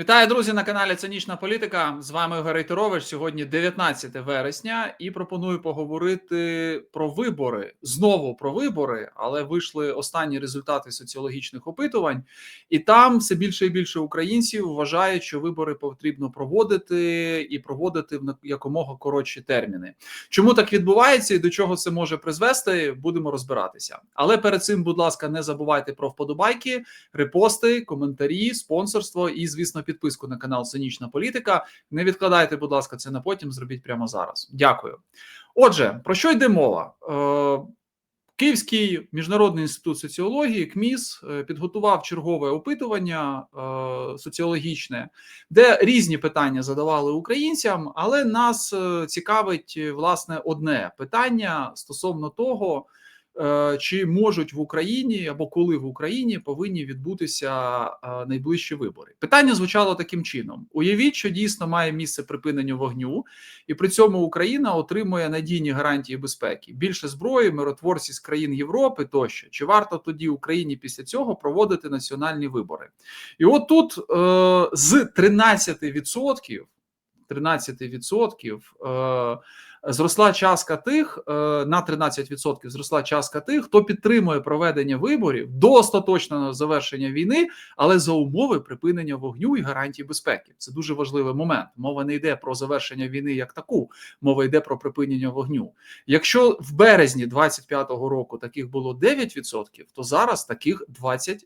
Вітаю, друзі, на каналі Цинічна Політика. З вами Ігор Рейтерович. Сьогодні 19 вересня, і пропоную поговорити про вибори. Знову про вибори, але вийшли останні результати соціологічних опитувань, і там все більше і більше українців вважають, що вибори потрібно проводити і проводити в якомога коротші терміни. Чому так відбувається і до чого це може призвести? Будемо розбиратися. Але перед цим, будь ласка, не забувайте про вподобайки, репости, коментарі, спонсорство і, звісно, підписку на канал Цинічна Політика. Не відкладайте, будь ласка, це на потім. Зробіть прямо зараз. Дякую. Отже, про що йде мова? Е, Київський міжнародний інститут соціології КМІС е, підготував чергове опитування е, соціологічне, де різні питання задавали українцям, але нас цікавить власне одне питання стосовно того. Е, чи можуть в Україні або коли в Україні повинні відбутися е, найближчі вибори? Питання звучало таким чином: уявіть, що дійсно має місце припинення вогню, і при цьому Україна отримує надійні гарантії безпеки, більше зброї, миротворці з країн Європи тощо. Чи варто тоді Україні після цього проводити національні вибори? І от тут е, з 13%, 13% е, зросла частка тих е, на 13% зросла частка тих, хто підтримує проведення виборів до остаточного завершення війни, але за умови припинення вогню і гарантії безпеки. Це дуже важливий момент. Мова не йде про завершення війни як таку, мова йде про припинення вогню. Якщо в березні 25-го року таких було 9%, то зараз таких 22%.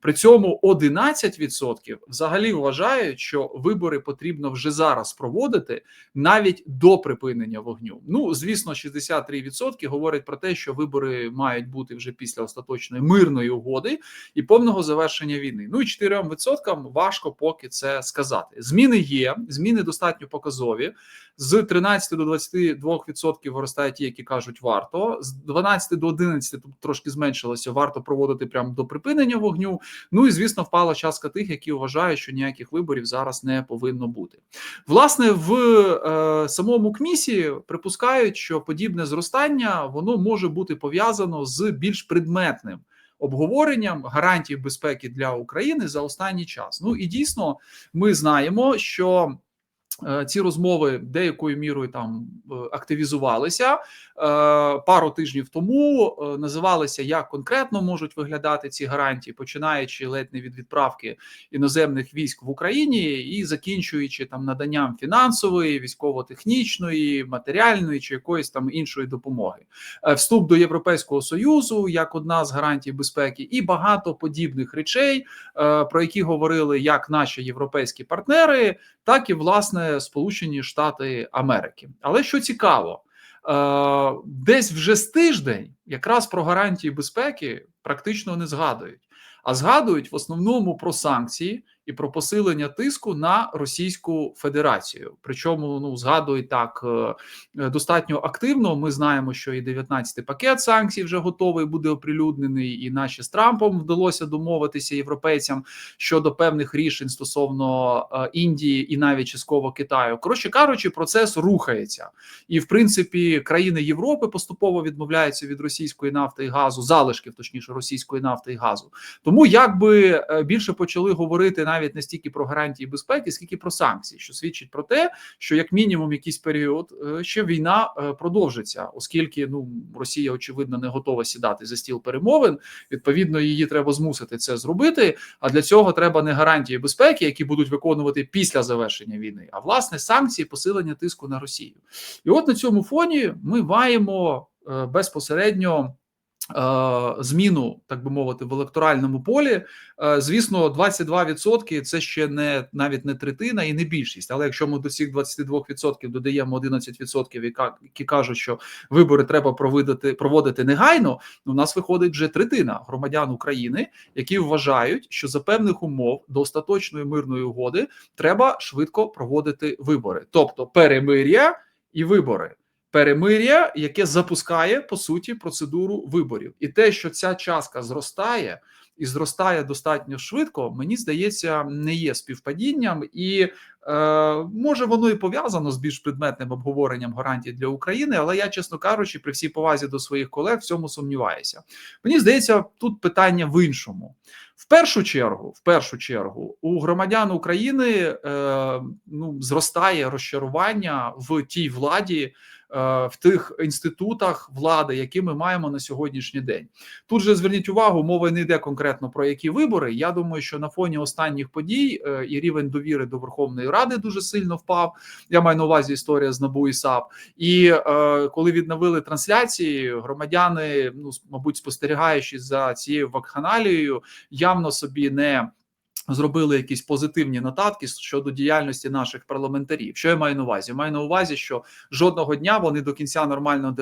При цьому 11% взагалі вважають, що вибори потрібно вже зараз проводити навіть до припинення вогню. Ну звісно, 63% говорять про те, що вибори мають бути вже після остаточної мирної угоди і повного завершення війни. Ну і 4% важко поки це сказати. Зміни є, зміни достатньо показові. З 13 до 22% виростають ті, які кажуть, варто з 12 до 11 тут трошки зменшилося. Варто проводити прямо до припинення вогню. Ну і звісно, впала частка тих, які вважають, що ніяких виборів зараз не повинно бути. Власне, в е, самому КМІСі припускають, що подібне зростання воно може бути пов'язано з більш предметним обговоренням гарантій безпеки для України за останній час. Ну і дійсно, ми знаємо, що ці розмови деякою мірою там е, активізувалися е, пару тижнів тому. Називалися як конкретно можуть виглядати ці гарантії, починаючи ледь не від відправки іноземних військ в Україні і закінчуючи там наданням фінансової, військово-технічної, матеріальної чи якоїсь там іншої допомоги, вступ до Європейського союзу як одна з гарантій безпеки, і багато подібних речей, про які говорили як наші європейські партнери, так і власне. Сполучені Штати Америки. Але що цікаво, е, десь вже з тиждень якраз про гарантії безпеки практично не згадують, а згадують в основному про санкції і про посилення тиску на Російську Федерацію. Причому ну згадують так е, е, достатньо активно. Ми знаємо, що і 19-й пакет санкцій вже готовий буде оприлюднений, і наші з Трампом вдалося домовитися європейцям щодо певних рішень стосовно е, Індії і навіть частково Китаю. Коротше кажучи, процес рухається, і в принципі країни Європи поступово відмовляються від російської нафти і газу, залишків точніше російської нафти і газу. Тому якби більше почали говорити навіть не стільки про гарантії безпеки, скільки про санкції, що свідчить про те, що як мінімум якийсь період е, ще війна е, продовжиться, оскільки ну Росія очевидно не готова сідати за стіл перемовин. Відповідно, її треба змусити це зробити. А для цього треба не гарантії безпеки, які будуть виконувати після завершення війни, а власне санкції посилення тиску на Росію. І от на цьому фоні ми маємо е, безпосередньо. Е, зміну, так би мовити, в електоральному полі, е, звісно, 22% це ще не навіть не третина і не більшість. Але якщо ми до цих 22% додаємо 11%, які кажуть, що вибори треба проводити проводити негайно, у нас виходить вже третина громадян України, які вважають, що за певних умов до остаточної мирної угоди треба швидко проводити вибори, тобто перемир'я і вибори перемир'я, яке запускає по суті процедуру виборів, і те, що ця частка зростає, і зростає достатньо швидко, мені здається, не є співпадінням, і е, може воно і пов'язано з більш предметним обговоренням гарантій для України. Але я, чесно кажучи, при всій повазі до своїх колег в цьому сумніваюся. Мені здається, тут питання в іншому. В першу чергу, в першу чергу, у громадян України е, ну зростає розчарування в тій владі, в тих інститутах влади, які ми маємо на сьогоднішній день. Тут же зверніть увагу, мова не йде конкретно про які вибори. Я думаю, що на фоні останніх подій е, і рівень довіри до Верховної Ради дуже сильно впав. Я маю на увазі історія з НАБУ і САП. І е, коли відновили трансляції, громадяни, ну мабуть, спостерігаючи за цією вакханалією, явно собі не Зробили якісь позитивні нотатки щодо діяльності наших парламентарів. Що я маю на увазі? Маю на увазі, що жодного дня вони до кінця нормально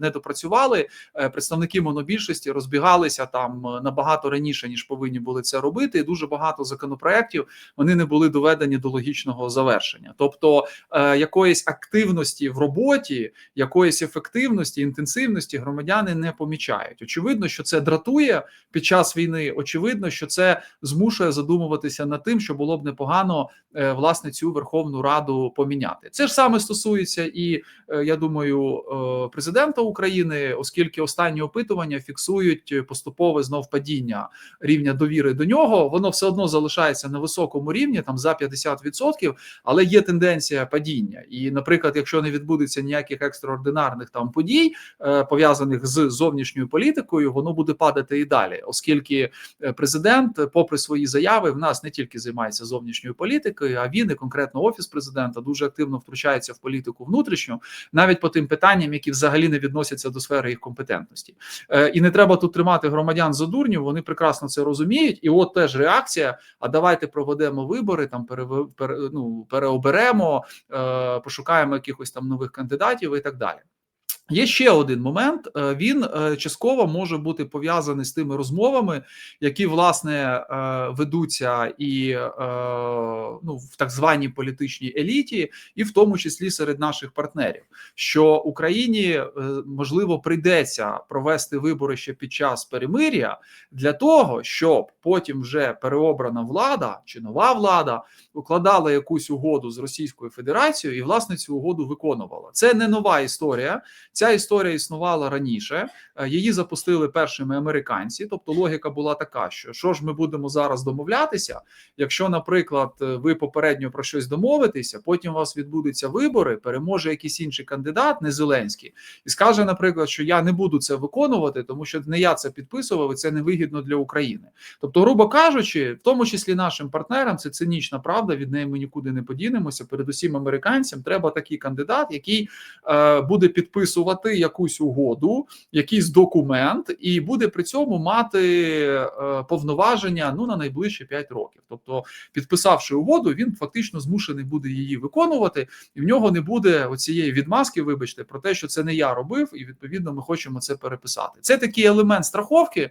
не допрацювали. Е, представники монобільшості розбігалися там е, набагато раніше ніж повинні були це робити. і Дуже багато законопроєктів вони не були доведені до логічного завершення. Тобто е, якоїсь активності в роботі, якоїсь ефективності, інтенсивності громадяни не помічають. Очевидно, що це дратує під час війни. Очевидно, що це змушує задумуватися над тим, що було б непогано е, власне цю Верховну Раду поміняти. Це ж саме стосується і е, я думаю, е, президента України, оскільки останні опитування фіксують поступове знов падіння рівня довіри до нього. Воно все одно залишається на високому рівні, там за 50%, але є тенденція падіння. І, наприклад, якщо не відбудеться ніяких екстраординарних там подій пов'язаних з зовнішньою політикою, воно буде падати і далі, оскільки президент, попри свої заяви в нас не тільки займається зовнішньою політикою, а він і конкретно офіс президента дуже активно втручається в політику внутрішню, навіть по тим питанням, які взагалі не відносяться до сфери їх компетентності. Е, і не треба тут тримати громадян за дурнів. Вони прекрасно це розуміють. І от теж реакція: а давайте проведемо вибори, там пере, пере, ну, переоберемо, е, пошукаємо якихось там нових кандидатів і так далі. Є ще один момент. Е, він е, частково може бути пов'язаний з тими розмовами, які власне е, ведуться і ну в так званій політичній еліті, і в тому числі серед наших партнерів, що Україні можливо прийдеться провести вибори ще під час перемир'я для того, щоб потім вже переобрана влада чи нова влада укладала якусь угоду з Російською Федерацією і власне цю угоду виконувала. Це не нова історія. Ця історія існувала раніше, е, її запустили першими американці. Тобто, логіка була така, що що ж ми будемо зараз домовлятися, якщо, наприклад, е, ви попередньо про щось домовитеся, потім у вас відбудуться вибори, переможе якийсь інший кандидат, не Зеленський, і скаже, наприклад, що я не буду це виконувати, тому що не я це підписував, і це невигідно для України. Тобто, грубо кажучи, в тому числі нашим партнерам, це цинічна правда. Від неї ми нікуди не подінемося. Передусім, американцям треба такий кандидат, який е, буде підписувати підписувати якусь угоду, якийсь документ, і буде при цьому мати е, повноваження ну на найближчі 5 років. Тобто, підписавши угоду, він фактично змушений буде її виконувати, і в нього не буде оцієї відмазки. Вибачте, про те, що це не я робив, і відповідно ми хочемо це переписати. Це такий елемент страховки е,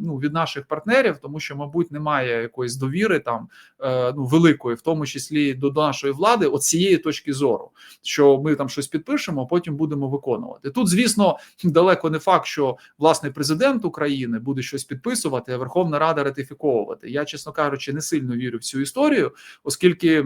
ну, від наших партнерів, тому що, мабуть, немає якоїсь довіри там е, ну великої, в тому числі до нашої влади, от цієї точки зору, що ми там щось підпишемо, а потім будемо виконувати. Тут, звісно, далеко не факт, що власне президент України буде щось підписувати, а Верховна Рада ратифіковувати. Я, чесно кажучи, не сильно вірю в цю історію, оскільки.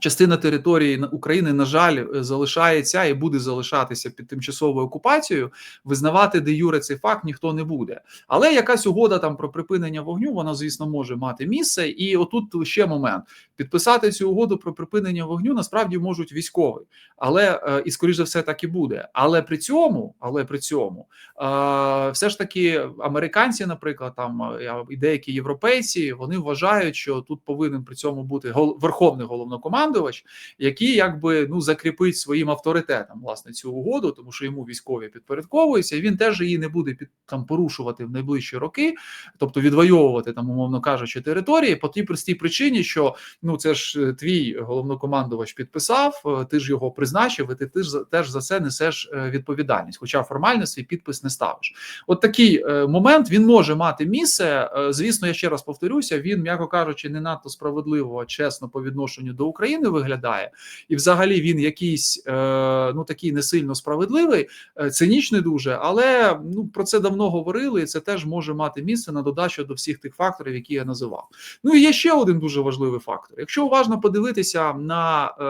Частина території України, на жаль, залишається і буде залишатися під тимчасовою окупацією. Визнавати де юре цей факт ніхто не буде. Але якась угода там про припинення вогню, вона, звісно, може мати місце. І отут ще момент: підписати цю угоду про припинення вогню насправді можуть військові, але е, і скоріш за все так і буде. Але при цьому, але при цьому, е, все ж таки, американці, наприклад, там е, і деякі європейці, вони вважають, що тут повинен при цьому бути верховний головнокомандувач, головнокомандувач, який якби ну закріпить своїм авторитетом власне цю угоду, тому що йому військові підпорядковуються, і він теж її не буде під там порушувати в найближчі роки, тобто відвоювати там, умовно кажучи, території по тій простій причині, що ну це ж е, твій головнокомандувач підписав, е, ти ж його призначив, і ти, ти ж теж за це несеш е, відповідальність, хоча формально свій підпис не ставиш. От такий момент він може мати місце. Звісно, я ще раз повторюся, він, м'яко кажучи, не надто справедливо, чесно по відношенню до України. України виглядає, і взагалі він якийсь е, ну такий не сильно справедливий, е, цинічний дуже, але ну про це давно говорили, і це теж може мати місце на додачу до всіх тих факторів, які я називав. Ну і є ще один дуже важливий фактор. Якщо уважно подивитися на е,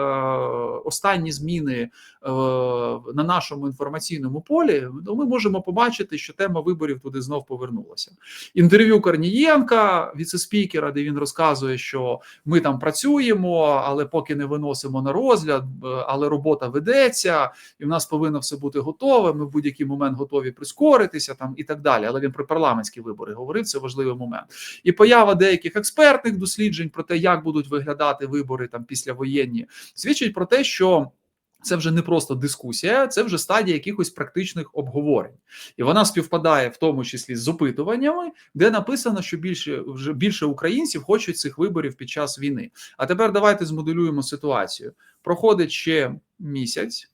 останні зміни е, на нашому інформаційному полі, то ми можемо побачити, що тема виборів туди знов повернулася. Інтерв'ю Корнієнка, віцеспікера, де він розказує, що ми там працюємо, але поки не виносимо на розгляд, але робота ведеться, і в нас повинно все бути готове. Ми в будь-який момент готові прискоритися там і так далі. Але він про парламентські вибори говорив. Це важливий момент. І поява деяких експертних досліджень про те, як будуть виглядати вибори там післявоєнні, свідчить про те, що. Це вже не просто дискусія, це вже стадія якихось практичних обговорень, і вона співпадає в тому числі з опитуваннями, де написано, що більше вже більше українців хочуть цих виборів під час війни. А тепер давайте змоделюємо ситуацію. Проходить ще місяць.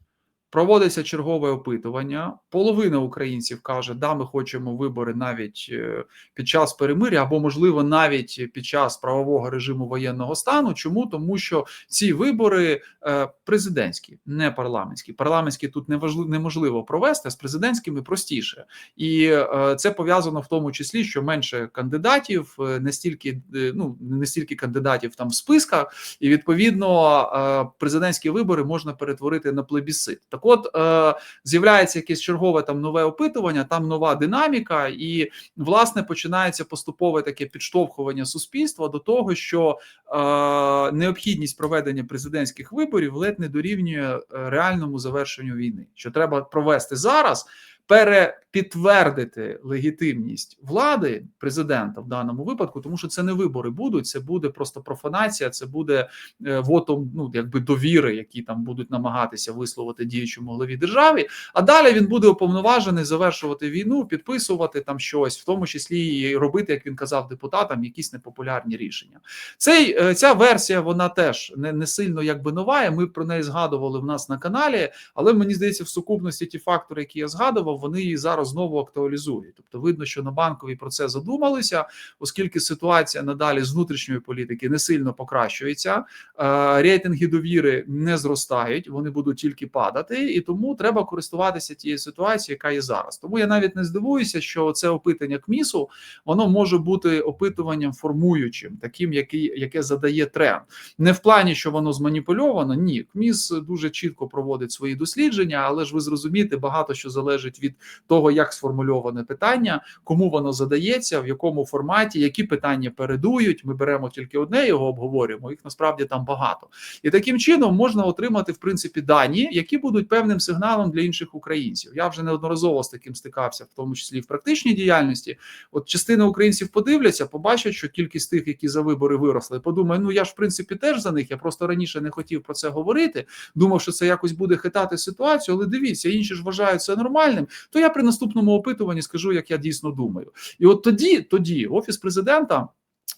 Проводиться чергове опитування. Половина українців каже, да, ми хочемо вибори навіть е, під час перемиря, або можливо навіть під час правового режиму воєнного стану. Чому тому, що ці вибори е, президентські, не парламентські. Парламентські тут неможливо провести а з президентськими простіше, і е, це пов'язано в тому числі, що менше кандидатів, не стільки ну не стільки кандидатів там в списках, і відповідно президентські вибори можна перетворити на плебісцит. Так от е, з'являється якесь чергове там нове опитування, там нова динаміка, і власне починається поступове таке підштовхування суспільства до того, що е, необхідність проведення президентських виборів ледь не дорівнює е, реальному завершенню війни, що треба провести зараз. Перепідтвердити легітимність влади президента в даному випадку, тому що це не вибори будуть, це буде просто профанація, це буде е, вотом ну якби довіри, які там будуть намагатися висловити діючому голові держави. А далі він буде уповноважений завершувати війну, підписувати там щось, в тому числі і робити, як він казав, депутатам якісь непопулярні рішення. Цей е, ця версія вона теж не, не сильно якби нова. Ми про неї згадували в нас на каналі, але мені здається, в сукупності ті фактори, які я згадував, вони її зараз знову актуалізують. Тобто, видно, що на банковій про це задумалися, оскільки ситуація надалі з внутрішньої політики не сильно покращується, е, рейтинги довіри не зростають, вони будуть тільки падати, і тому треба користуватися тією ситуацією, яка є зараз. Тому я навіть не здивуюся, що це опитання КМІСу воно може бути опитуванням формуючим, таким, який яке задає тренд, не в плані, що воно зманіпульовано. Ні, КМІС дуже чітко проводить свої дослідження, але ж ви зрозумієте, багато що залежить від того, як сформульоване питання, кому воно задається, в якому форматі, які питання передують. Ми беремо тільки одне, його обговорюємо. Їх насправді там багато, і таким чином можна отримати в принципі дані, які будуть певним сигналом для інших українців. Я вже неодноразово з таким стикався, в тому числі в практичній діяльності. От частина українців подивляться, побачать, що кількість тих, які за вибори виросли, подумає, ну я ж в принципі теж за них. Я просто раніше не хотів про це говорити. Думав, що це якось буде хитати ситуацію, але дивіться, інші ж вважають це нормальним. То я при наступному опитуванні скажу, як я дійсно думаю. І от тоді, тоді офіс президента.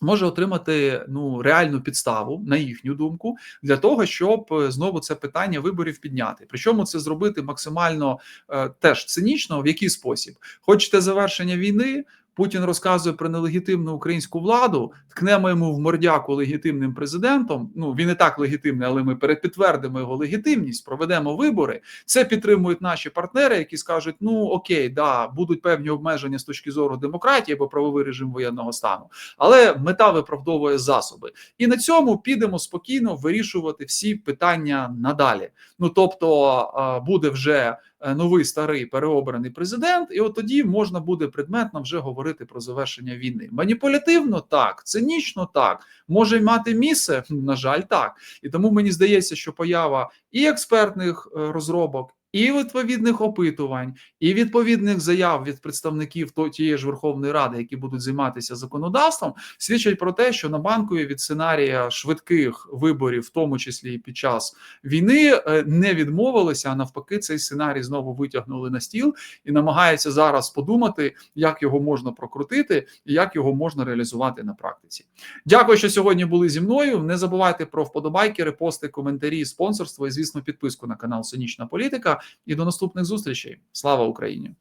Може отримати ну реальну підставу, на їхню думку, для того, щоб е, знову це питання виборів підняти. Причому це зробити максимально е, теж цинічно, в який спосіб хочете завершення війни. Путін розказує про нелегітимну українську владу, ткнемо йому в мордяку легітимним президентом. Ну він і так легітимний, але ми перепідтвердимо його легітимність, проведемо вибори. Це підтримують наші партнери, які скажуть: ну окей, да, будуть певні обмеження з точки зору демократії або правовий режим воєнного стану, але мета виправдовує засоби, і на цьому підемо спокійно вирішувати всі питання надалі. Ну тобто буде вже. Е, новий старий переобраний президент, і от тоді можна буде предметно вже говорити про завершення війни. Маніпулятивно так, цинічно так, може й мати місце. На жаль, так. І тому мені здається, що поява і експертних е, розробок. І відповідних опитувань, і відповідних заяв від представників тієї ж Верховної Ради, які будуть займатися законодавством, свідчать про те, що на банкові від сценарія швидких виборів, в тому числі і під час війни, е, не відмовилися. А навпаки, цей сценарій знову витягнули на стіл і намагаються зараз подумати, як його можна прокрутити і як його можна реалізувати на практиці. Дякую, що сьогодні були зі мною. Не забувайте про вподобайки, репости, коментарі, спонсорство і, звісно, підписку на канал Сонячна Політика. І до наступних зустрічей. Слава Україні!